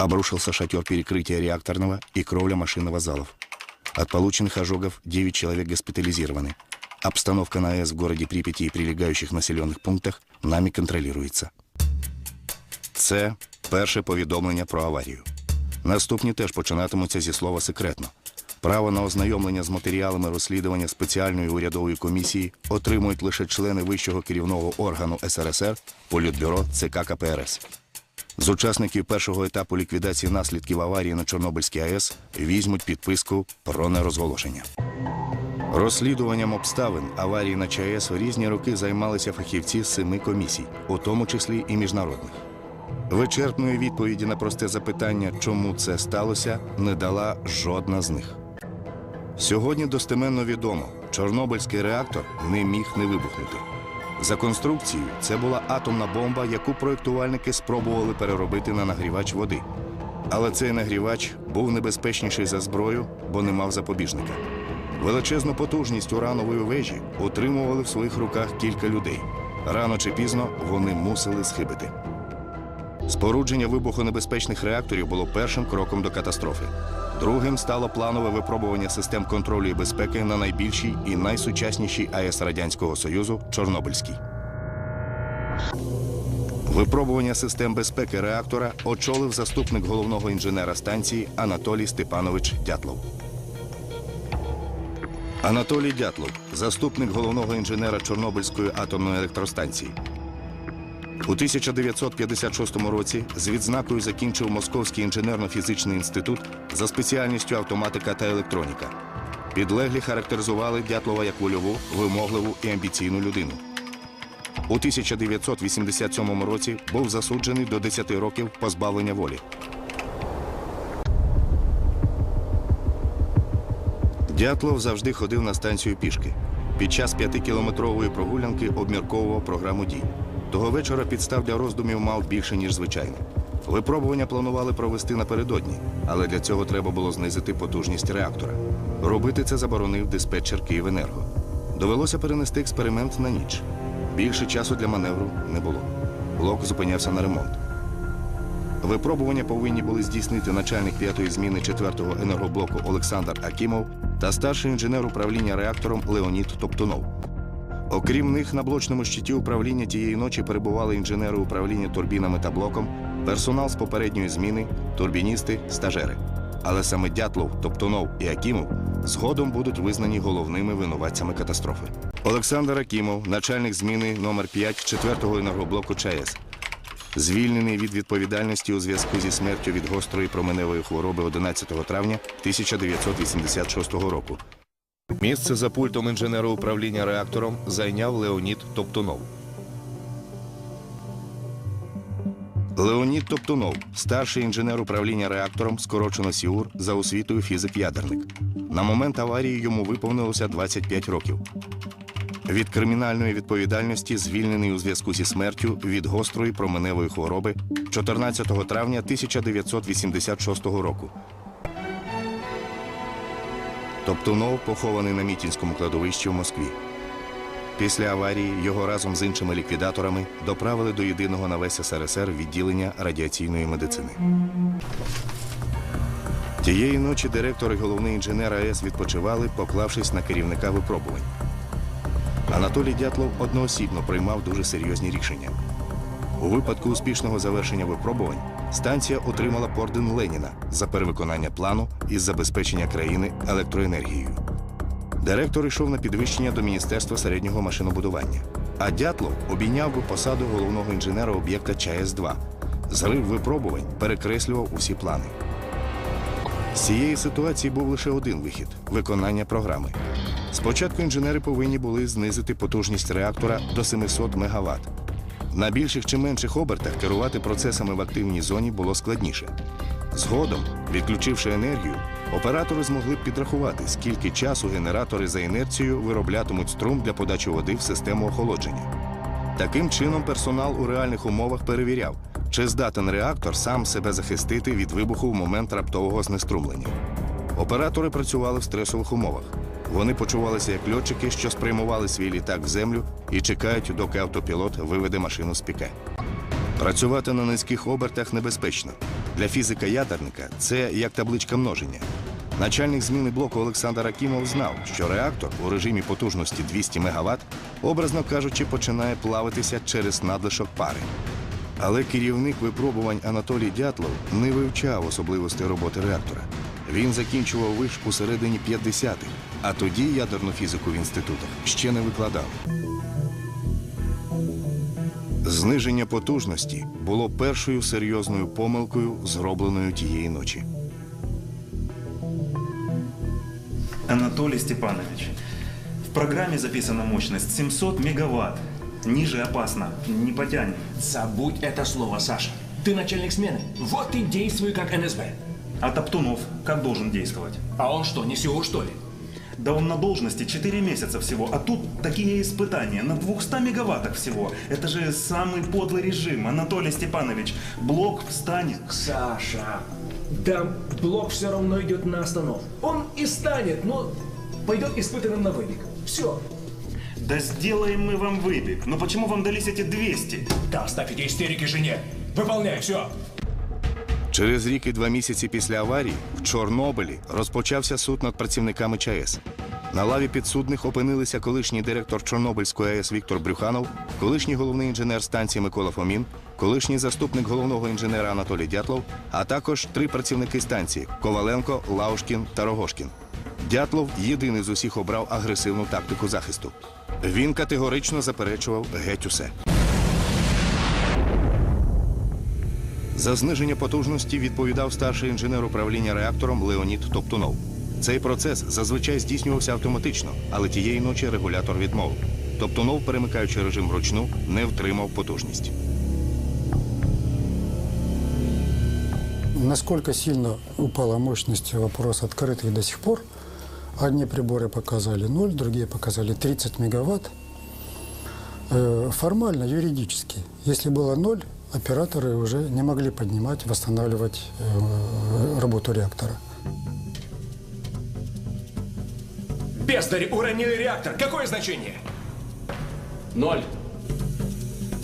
Обрушился шатер перекрытия реакторного и кровля машинного залов. От полученных ожогов 9 человек госпитализированы. Обстановка на АЭС в городе Припяти и прилегающих населених пунктах нами контролюється. Це перше повідомлення про аварію. Наступні теж починатимуться зі слова секретно. Право на ознайомлення з матеріалами розслідування спеціальної урядової комісії отримують лише члени вищого керівного органу СРСР Політбюро ЦК КПРС. З учасників першого етапу ліквідації наслідків аварії на Чорнобильській АЕС візьмуть підписку про нерозголошення. Розслідуванням обставин аварії на ЧАЕС в різні роки займалися фахівці з семи комісій, у тому числі і міжнародних. Вичерпної відповіді на просте запитання, чому це сталося, не дала жодна з них. Сьогодні достеменно відомо, Чорнобильський реактор не міг не вибухнути. За конструкцією, це була атомна бомба, яку проєктувальники спробували переробити на нагрівач води. Але цей нагрівач був небезпечніший за зброю, бо не мав запобіжника. Величезну потужність уранової вежі утримували в своїх руках кілька людей. Рано чи пізно вони мусили схибити. Спорудження вибухонебезпечних реакторів було першим кроком до катастрофи. Другим стало планове випробування систем контролю і безпеки на найбільшій і найсучаснішій АЕС Радянського Союзу Чорнобильській. Випробування систем безпеки реактора очолив заступник головного інженера станції Анатолій Степанович Дятлов. Анатолій Дятлов, заступник головного інженера Чорнобильської атомної електростанції. У 1956 році з відзнакою закінчив Московський інженерно-фізичний інститут за спеціальністю автоматика та електроніка. Підлеглі характеризували Дятлова як вольову, вимогливу і амбіційну людину. У 1987 році був засуджений до 10 років позбавлення волі. Дятлов завжди ходив на станцію пішки. Під час п'ятикілометрової прогулянки обмірковував програму дій. Того вечора підстав для роздумів мав більше, ніж звичайно. Випробування планували провести напередодні, але для цього треба було знизити потужність реактора. Робити це заборонив диспетчер Київенерго. Довелося перенести експеримент на ніч. Більше часу для маневру не було. Блок зупинявся на ремонт. Випробування повинні були здійснити начальник п'ятої зміни 4-го енергоблоку Олександр Акімов та старший інженер управління реактором Леонід Топтунов. Окрім них, на блочному щиті управління тієї ночі перебували інженери управління турбінами та блоком, персонал з попередньої зміни, турбіністи, стажери. Але саме Дятлов, Топтунов і Акімов згодом будуть визнані головними винуватцями катастрофи. Олександр Акімов, начальник зміни номер 5 4-го енергоблоку ЧАЕС, звільнений від відповідальності у зв'язку зі смертю від гострої променевої хвороби 11 травня 1986 року. Місце за пультом інженера управління реактором зайняв Леонід Топтунов. Леонід Топтунов, старший інженер управління реактором, скорочено СІУР за освітою фізик-ядерник. На момент аварії йому виповнилося 25 років. Від кримінальної відповідальності звільнений у зв'язку зі смертю від гострої променевої хвороби 14 травня 1986 року. Топтунов похований на Мітінському кладовищі в Москві. Після аварії його разом з іншими ліквідаторами доправили до єдиного на весь СРСР відділення радіаційної медицини. Тієї ночі директор і головний інженер АЕС відпочивали, поклавшись на керівника випробувань. Анатолій Дятлов одноосібно приймав дуже серйозні рішення. У випадку успішного завершення випробувань станція отримала орден Леніна за перевиконання плану із забезпечення країни електроенергією. Директор йшов на підвищення до Міністерства середнього машинобудування. А Дятлов обійняв би посаду головного інженера об'єкта ЧАЕС-2. Зрив випробувань перекреслював усі плани. З цієї ситуації був лише один вихід виконання програми. Спочатку інженери повинні були знизити потужність реактора до 700 МВт. На більших чи менших обертах керувати процесами в активній зоні було складніше. Згодом, відключивши енергію, оператори змогли б підрахувати, скільки часу генератори за інерцією вироблятимуть струм для подачі води в систему охолодження. Таким чином, персонал у реальних умовах перевіряв, чи здатен реактор сам себе захистити від вибуху в момент раптового знеструмлення. Оператори працювали в стресових умовах. Вони почувалися як льотчики, що спрямували свій літак в землю і чекають, доки автопілот виведе машину з піке. Працювати на низьких обертах небезпечно. Для фізика-ядерника це як табличка множення. Начальник зміни блоку Олександр Акімов знав, що реактор у режимі потужності 200 МВт, образно кажучи, починає плавитися через надлишок пари. Але керівник випробувань Анатолій Дятлов не вивчав особливостей роботи реактора. Він закінчував виш у середині 50-х, а тоді ядерну фізику в інститутах ще не викладав. Зниження потужності було першою серйозною помилкою, зробленою тієї ночі. Анатолий Степанович, в программе записана мощность 700 мегаватт. Ниже опасно, не потянем. Забудь это слово, Саша. Ты начальник смены. Вот и действуй как НСБ. А Топтунов как должен действовать? А он что, не СИО, что ли? Да он на должности 4 месяца всего, а тут такие испытания на 200 мегаваттах всего. Это же самый подлый режим, Анатолий Степанович. Блок встанет. Саша, да блок все равно идет на остановку. Он и станет, но пойдет испытанным на выбег. Все. Да сделаем мы вам выбег. Но почему вам дались эти 200? Да, оставь эти истерики жене. Выполняй, все. Через рік і два місяці після аварії в Чорнобилі розпочався суд над працівниками ЧАЕС. На лаві підсудних опинилися колишній директор Чорнобильської АЕС Віктор Брюханов, колишній головний інженер станції Микола Фомін, колишній заступник головного інженера Анатолій Дятлов, а також три працівники станції Коваленко, Лаушкін та Рогошкін. Дятлов єдиний з усіх обрав агресивну тактику захисту. Він категорично заперечував геть усе. За зниження потужності відповідав старший інженер управління реактором Леонід Топтунов. Цей процес зазвичай здійснювався автоматично, але тієї ночі регулятор відмовив. Топтунов, перемикаючи режим вручну, не втримав потужність. Насколько сильно упала мощность, вопрос открытый до сих пор. Одни приборы показали 0, другие показали 30 мегаватт. Э, Формально, юридически, если было 0, операторы уже не могли поднимать, восстанавливать э, работу реактора. Бездарь уронили реактор. Какое значение? Ноль.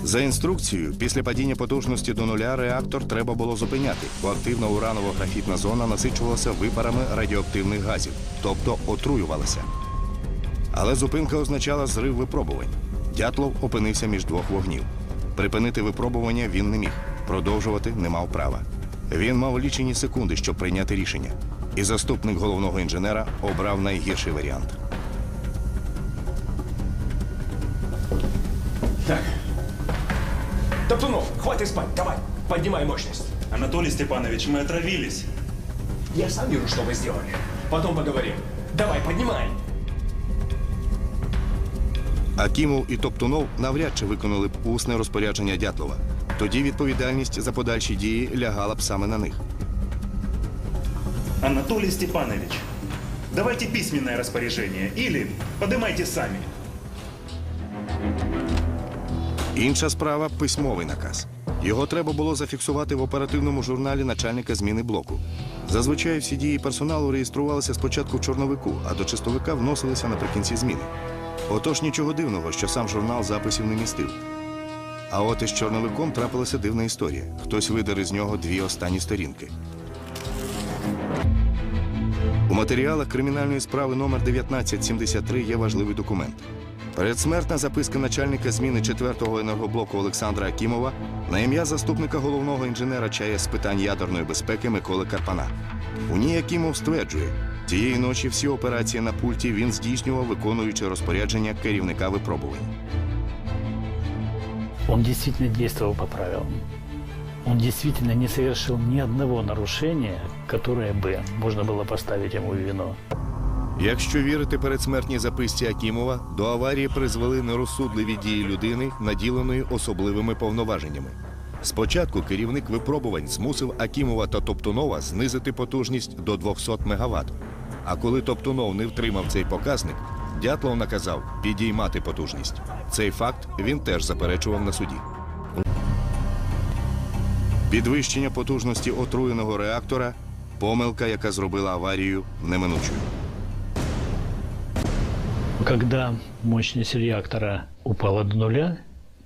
За інструкцією, після падіння потужності до нуля реактор треба було зупиняти, бо активна ураново-графітна зона насичувалася випарами радіоактивних газів, тобто отруювалася. Але зупинка означала зрив випробувань. Дятлов опинився між двох вогнів. Припинити випробування він не міг, продовжувати не мав права. Він мав лічені секунди, щоб прийняти рішення. І заступник головного інженера обрав найгірший варіант. Так. Топтунов, хватит спать. Давай, поднимай мощность. Анатолий Степанович, мы отравились. Я сам вижу, что вы сделали. Потом поговорим. Давай, поднимай. Акімов і Топтунов навряд чи виконали б усне розпорядження Дятлова. Тоді відповідальність за подальші дії лягала б саме на них. Анатолий Степанович, давайте письменное распоряжение или поднимайте сами. Інша справа письмовий наказ. Його треба було зафіксувати в оперативному журналі начальника зміни блоку. Зазвичай всі дії персоналу реєструвалися спочатку в чорновику, а до чистовика вносилися наприкінці зміни. Отож нічого дивного, що сам журнал записів не містив. А от із чорновиком трапилася дивна історія. Хтось видер із нього дві останні сторінки. У матеріалах кримінальної справи номер 1973 є важливий документ. Передсмертна записка начальника зміни 4-го енергоблоку Олександра Акімова на ім'я заступника головного інженера ЧАЕС з питань ядерної безпеки Миколи Карпана. У ній Акімов стверджує, тієї ночі всі операції на пульті він здійснював, виконуючи розпорядження керівника випробувань. Он действительно действовал по правилам. Он действительно не совершил ни одного нарушения, которое бы можно было поставить ему в вину. Якщо вірити передсмертній записці Акімова, до аварії призвели нерозсудливі дії людини, наділеної особливими повноваженнями. Спочатку керівник випробувань змусив Акімова та Топтунова знизити потужність до 200 МВт. А коли Топтунов не втримав цей показник, Дятлов наказав підіймати потужність. Цей факт він теж заперечував на суді. Підвищення потужності отруєного реактора помилка, яка зробила аварію неминучою. Когда мощность реактора упала до нуля,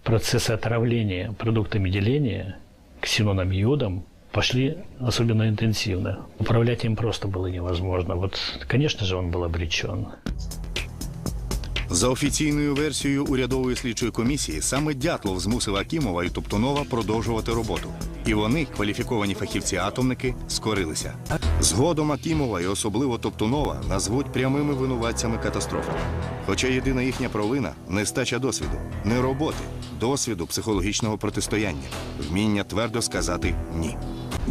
процессы отравления продуктами деления ксеноном йодом пошли особенно интенсивно. Управлять им просто было невозможно. Вот, конечно же, он был обречен. За офіційною версією урядової слідчої комісії, саме Дятлов змусив Акімова і Топтунова продовжувати роботу. І вони, кваліфіковані фахівці-атомники, скорилися. Згодом Акімова і особливо Топтунова назвуть прямими винуватцями катастрофи. Хоча єдина їхня провина нестача досвіду, не роботи, досвіду психологічного протистояння, вміння твердо сказати ні.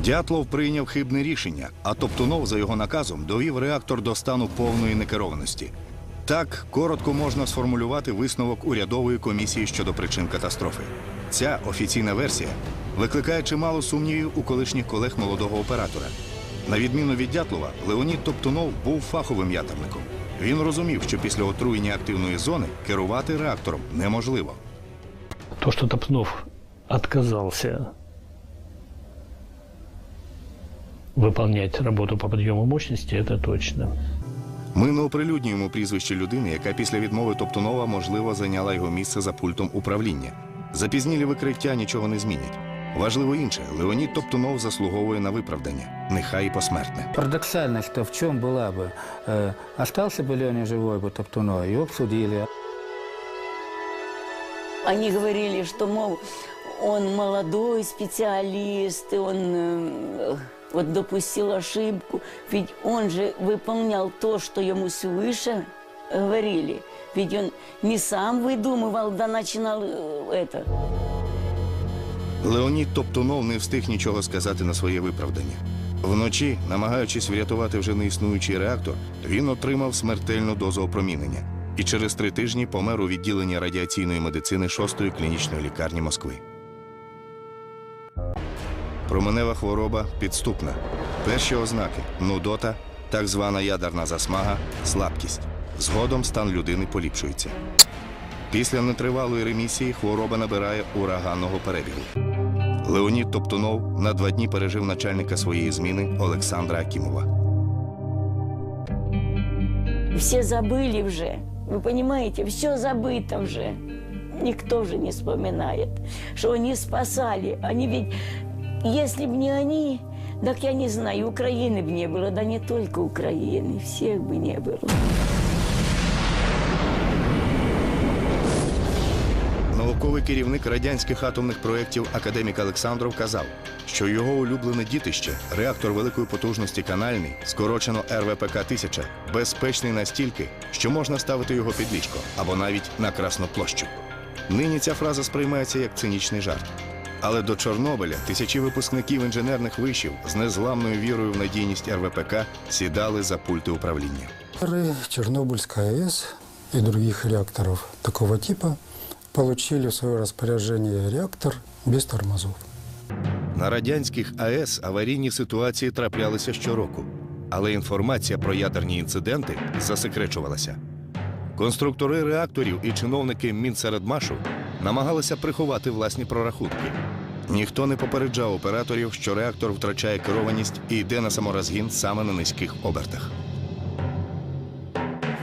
Дятлов прийняв хибне рішення, а Топтунов за його наказом довів реактор до стану повної некерованості. Так, коротко можна сформулювати висновок урядової комісії щодо причин катастрофи. Ця офіційна версія викликає чимало сумнівів у колишніх колег молодого оператора. На відміну від Дятлова, Леонід Топтунов був фаховим ядерником. Він розумів, що після отруєння активної зони керувати реактором неможливо. То, что Топнов отказался выполнять работу по подъему мощности, это точно. Ми не оприлюднюємо прізвище людини, яка після відмови Топтунова, можливо, зайняла його місце за пультом управління. Запізнілі викриття нічого не змінять. Важливо інше, Леонід Топтунов заслуговує на виправдання, нехай і посмертне. Парадоксальность-то в чем была бы? Э, остался бы Леня живой бы Топтуной, его обсудили. Они говорили, что, мол, он молодой специалист, и он э, вот допустил ошибку. Ведь он же выполнял то, что ему свыше говорили. Ведь он не сам выдумывал, да начинал э, это. Леонід Топтунов не встиг нічого сказати на своє виправдання. Вночі, намагаючись врятувати вже неіснуючий реактор, він отримав смертельну дозу опромінення і через три тижні помер у відділенні радіаційної медицини 6-ї клінічної лікарні Москви. Променева хвороба підступна. Перші ознаки нудота, так звана ядерна засмага, слабкість. Згодом стан людини поліпшується. Після нетривалої ремісії хвороба набирає ураганного перебігу. Леонід Топтунов на два дні пережив начальника своєї зміни Олександра Акімова. Все забыли уже. Вы понимаете, все забыто уже. Никто уже не вспоминает, что они спасали. Они ведь, если бы не они, так я не знаю, Украины бы не было, да не только Украины, всех бы не было. Науковий керівник радянських атомних проєктів академік Олександров казав, що його улюблене дітище, реактор великої потужності канальний, скорочено РВПК 1000 безпечний настільки, що можна ставити його під ліжко або навіть на Красну площу. Нині ця фраза сприймається як цинічний жарт. Але до Чорнобиля тисячі випускників інженерних вишів з незламною вірою в надійність РВПК сідали за пульти управління. Реакторы Чернобыльской АЭС и других реакторов такого типа получили в свое распоряжение реактор без тормозов. На радянських АЕС аварійні ситуації траплялися щороку, але інформація про ядерні інциденти засекречувалася. Конструктори реакторів і чиновники Мінсередмашу намагалися приховати власні прорахунки. Ніхто не попереджав операторів, що реактор втрачає керованість і йде на саморозгін саме на низьких обертах.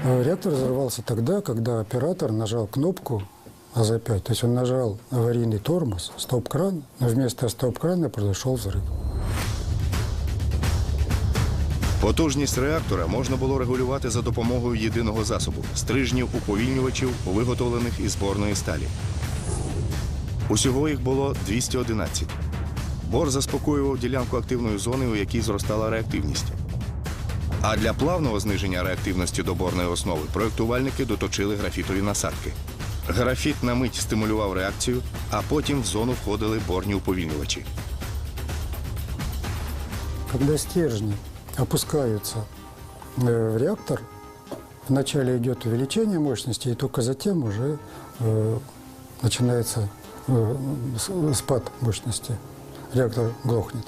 Э, Реактор взорвался тогда, когда оператор нажал кнопку АЗ-5. То есть он нажал аварийный тормоз, стоп-кран, но вместо стоп-крана произошел взрыв. Потужність реактора можна було регулювати за допомогою єдиного засобу стрижнів уповільнювачів, виготовлених із борної сталі. Усього їх було 211. Бор заспокоював ділянку активної зони, у якій зростала реактивність. А для плавного зниження реактивності до борної основи проєктувальники доточили графітові насадки. Графіт на мить стимулював реакцію, а потім в зону входили борні уповільнювачі. Когда стержни опускаются э, в реактор, вначале идет увеличение мощности, и только затем уже э, начинается э, с- спад мощности, реактор глохнет.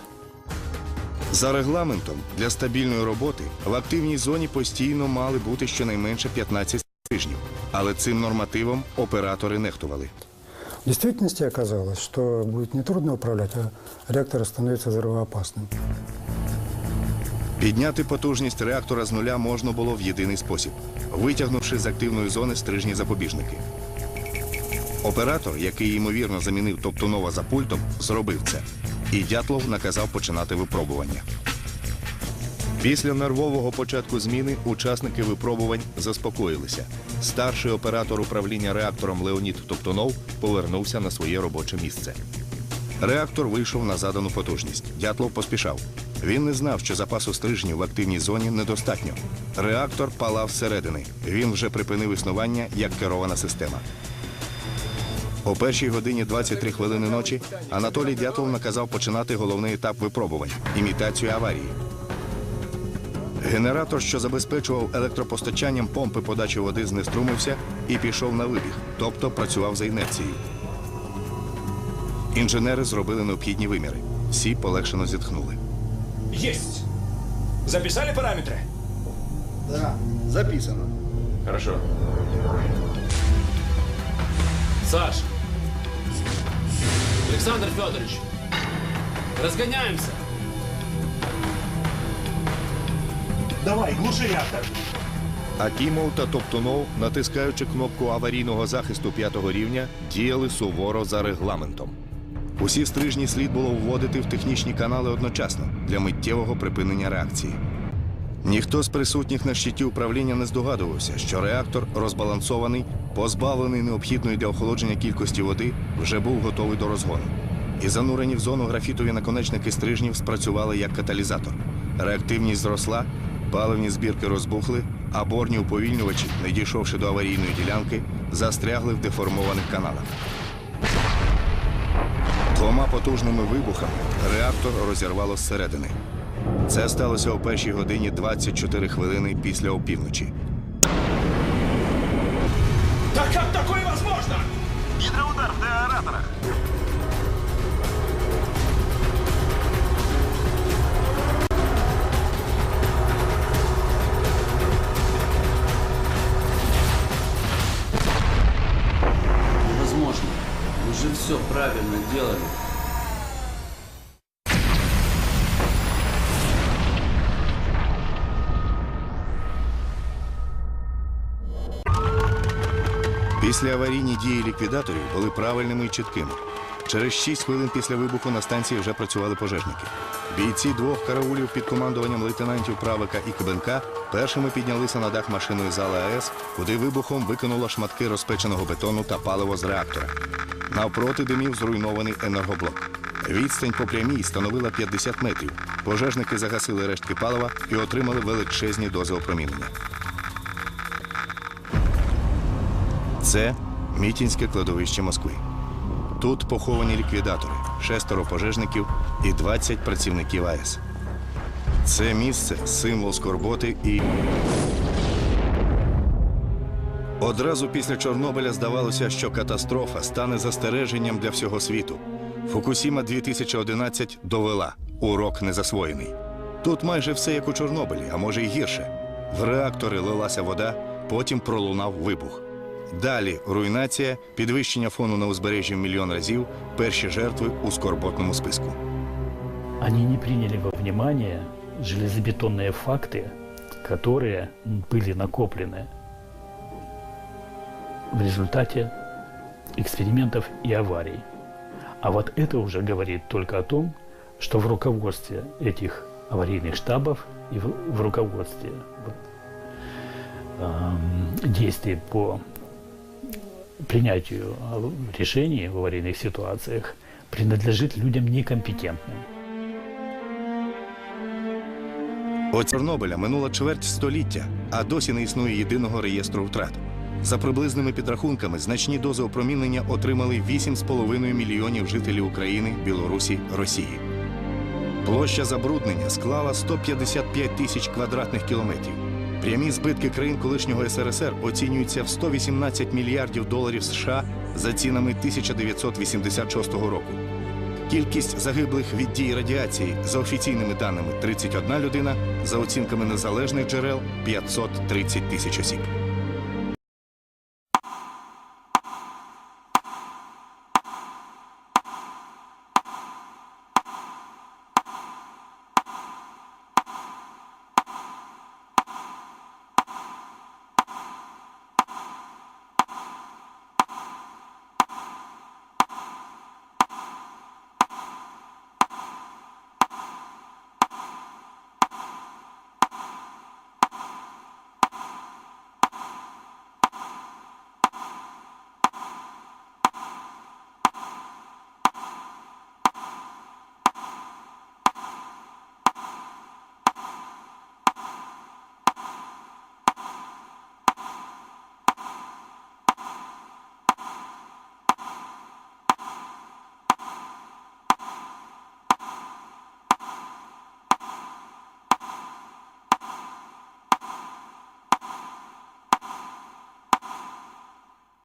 За регламентом для стабільної роботи в активній зоні постійно мали бути щонайменше 15 тижнів, але цим нормативом оператори нехтували. В действительности оказалось, что будет нетрудно управлять, а реактор становится взрывоопасным. Підняти потужність реактора з нуля можна було в єдиний спосіб, витягнувши з активної зони стрижні запобіжники. Оператор, який ймовірно замінив Топтунова за пультом, зробив це. І Дятлов наказав починати випробування. Після нервового початку зміни учасники випробувань заспокоїлися. Старший оператор управління реактором Леонід Топтунов повернувся на своє робоче місце. Реактор вийшов на задану потужність. Дятлов поспішав. Він не знав, що запасу стрижнів в активній зоні недостатньо. Реактор палав зсередини. Він вже припинив існування як керована система. О першій годині 23 хвилини ночі Анатолій Дятлов наказав починати головний етап випробувань імітацію аварії. Генератор, що забезпечував електропостачанням помпи подачі води, знеструмився і пішов на вибіг, тобто працював за інерцією. Інженери зробили необхідні виміри. Всі полегшено зітхнули. Есть! Записали параметры? Да, записано. Хорошо. Саш! Александр Федорович, разгоняемся. Давай, глуши реактор. Акімов та Топтунов, натискаючи кнопку аварійного захисту п'ятого рівня, діяли суворо за регламентом. Усі стрижні слід було вводити в технічні канали одночасно для миттєвого припинення реакції. Ніхто з присутніх на щиті управління не здогадувався, що реактор розбалансований, позбавлений необхідної для охолодження кількості води, вже був готовий до розгону. І занурені в зону графітові наконечники стрижнів спрацювали як каталізатор. Реактивність зросла, паливні збірки розбухли, а борні уповільнювачі, не дійшовши до аварійної ділянки, застрягли в деформованих каналах. Двома потужними вибухами реактор розірвало зсередини. Це сталося о першій годині 24 хвилини після опівночі. Да как такое возможно? Гидроудар в деаэраторах. Невозможно. Мы же все правильно делали. Після аварійні дії ліквідаторів були правильними і чіткими. Через 6 хвилин після вибуху на станції вже працювали пожежники. Бійці двох караулів під командуванням лейтенантів Правика і Кабенка першими піднялися на дах машинної зали АЕС, куди вибухом викинуло шматки розпеченого бетону та паливо з реактора. Навпроти димів зруйнований енергоблок. Відстань по прямій становила 50 метрів. Пожежники загасили рештки палива і отримали величезні дози опромінення. Це Мітінське кладовище Москви. Тут поховані ліквідатори, шестеро пожежників і 20 працівників АЕС. Це місце символ скорботи і. Одразу після Чорнобиля здавалося, що катастрофа стане застереженням для всього світу. Фукусіма 2011 довела урок не засвоєний. Тут майже все як у Чорнобилі, а може й гірше. В реактори лилася вода, потім пролунав вибух. Далі руйнація, підвищення фону на узбережжі в мільйон разів, перші жертви у скорботному списку. Они не приняли во внимание железобетонные факты, которые были накоплены в результате экспериментов и аварий. А вот это уже говорит только о том, что в руководстве этих аварийных штабов и в, в руководстве вот, эм, действий по принятию решений в аварийных ситуациях принадлежит людям некомпетентным. От Чорнобиля минула чверть століття, а досі не існує єдиного реєстру втрат. За приблизними підрахунками, значні дози опромінення отримали 8,5 мільйонів жителів України, Білорусі, Росії. Площа забруднення склала 155 тисяч квадратних кілометрів. Прямі збитки країн колишнього СРСР оцінюються в 118 мільярдів доларів США за цінами 1986 року. Кількість загиблих від дій радіації за офіційними даними 31 людина, за оцінками незалежних джерел 530 тисяч осіб.